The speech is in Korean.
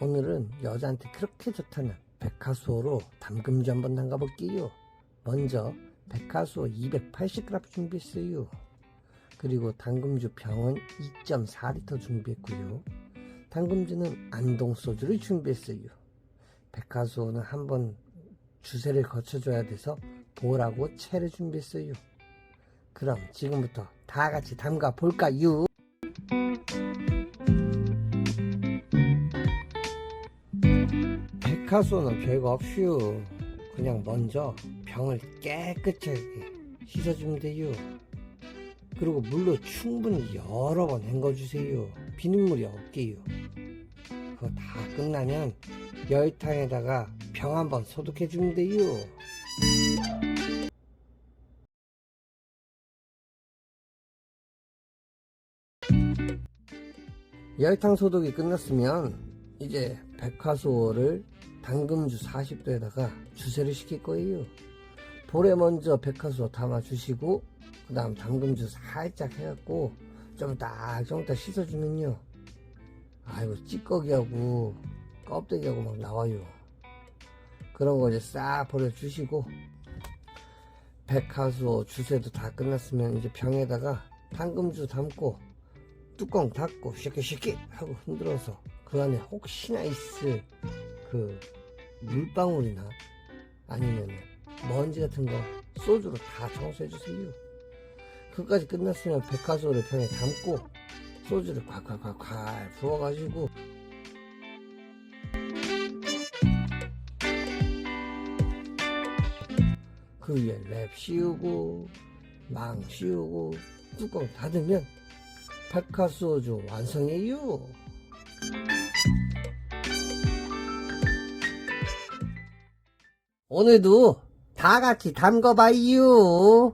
오늘은 여자한테 그렇게 좋다는 백화수호로 담금주 한번 담가볼게요. 먼저 백화수호 280g 준비했어요. 그리고 담금주 병은 2.4리터 준비했고요. 담금주는 안동 소주를 준비했어요. 백화수호는 한번 주세를 거쳐줘야 돼서 볼하고 채를 준비했어요. 그럼 지금부터 다 같이 담가 볼까요? 백화수는 별거 없슈. 그냥 먼저 병을 깨끗하게 씻어주면 돼요. 그리고 물로 충분히 여러 번 헹궈주세요. 비눗물이 없게요. 그거 다 끝나면 열탕에다가 병 한번 소독해주면 돼요. 열탕 소독이 끝났으면 이제 백화소를 당금주 40도에다가 주세를 시킬 거예요. 볼에 먼저 백화소 담아주시고 그 다음 당금주 살짝 해갖고 좀 딱좀 이따 씻어주면요. 아이고 찌꺼기하고 껍데기하고 막 나와요. 그런 거 이제 싹 버려주시고 백화소 주세도 다 끝났으면 이제 병에다가 당금주 담고 뚜껑 닫고 쉐끼쉐끼 하고 흔들어서 그 안에 혹시나 있을 그 물방울이나 아니면 먼지 같은 거 소주로 다 청소해 주세요. 그까지 끝났으면 백화소를 병에 담고 소주를 콸콸콸콸 부어가지고 그 위에 랩 씌우고 망 씌우고 뚜껑 닫으면 백화소주 완성이에요. 오늘도 다 같이 담궈봐요.